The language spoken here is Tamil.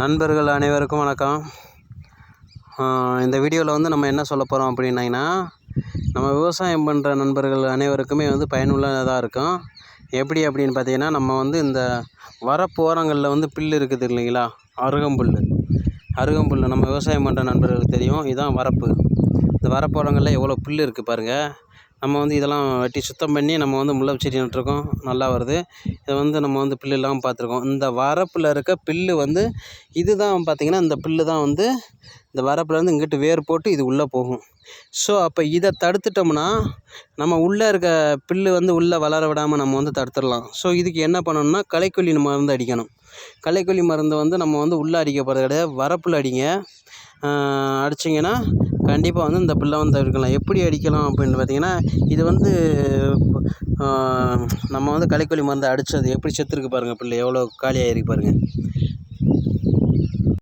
நண்பர்கள் அனைவருக்கும் வணக்கம். இந்த வீடியோவில் வந்து நம்ம என்ன சொல்ல போகிறோம் அப்படின்னாங்கன்னா நம்ம விவசாயம் பண்ணுற நண்பர்கள் அனைவருக்குமே வந்து பயனுள்ளதாக இருக்கும். எப்படி அப்படின்னு பார்த்தீங்கன்னா நம்ம வந்து இந்த வரப்பு ஓரங்களில் வந்து புல் இருக்குது இல்லைங்களா? அருகம்புல். அருகம்புல் நம்ம விவசாயம் பண்ணுற நண்பர்களுக்கு தெரியும். இதுதான் வரப்பு. இந்த வரப்பு ஓரங்களில் எவ்வளோ புல் இருக்குது பாருங்கள் நம்ம வந்து இதெல்லாம் வெட்டி சுத்தம் பண்ணி நம்ம வந்து முல்லை செடி நட்டிருக்கோம். நல்லா வருது. இதை வந்து நம்ம வந்து புல்லு இல்லாமல் பார்த்துருக்கோம். இந்த வரப்பில் இருக்க புல்லு வந்து இதுதான் பார்த்திங்கன்னா இந்த புல்லு தான் வந்து இந்த வரப்புலேருந்து இங்கிட்டு வேர் போட்டு இது உள்ளே போகும். ஸோ அப்போ இதை தடுத்துட்டோம்னா நம்ம உள்ளே இருக்க புல்லு வந்து உள்ளே வளர விடாமல் நம்ம வந்து தடுத்துடலாம். ஸோ இதுக்கு என்ன பண்ணணும்னா களைக்கொல்லி மருந்து அடிக்கணும். களைக்கொல்லி மருந்து வந்து நம்ம வந்து உள்ளே அடிக்க போகிறது கிடையாது. வரப்பில் அடிங்க. அடிச்சிங்கன்னா கண்டிப்பாக வந்து இந்த புல்லை வந்து தவிர்க்கலாம். எப்படி அடிக்கலாம் அப்படின்னு பார்த்தீங்கன்னா இது வந்து நம்ம வந்து களைக்கொல்லி மருந்து அடித்தது எப்படி செத்துருக்கு பாருங்கள் புல்லு. எவ்வளோ காலியாகிருக்கு பாருங்கள்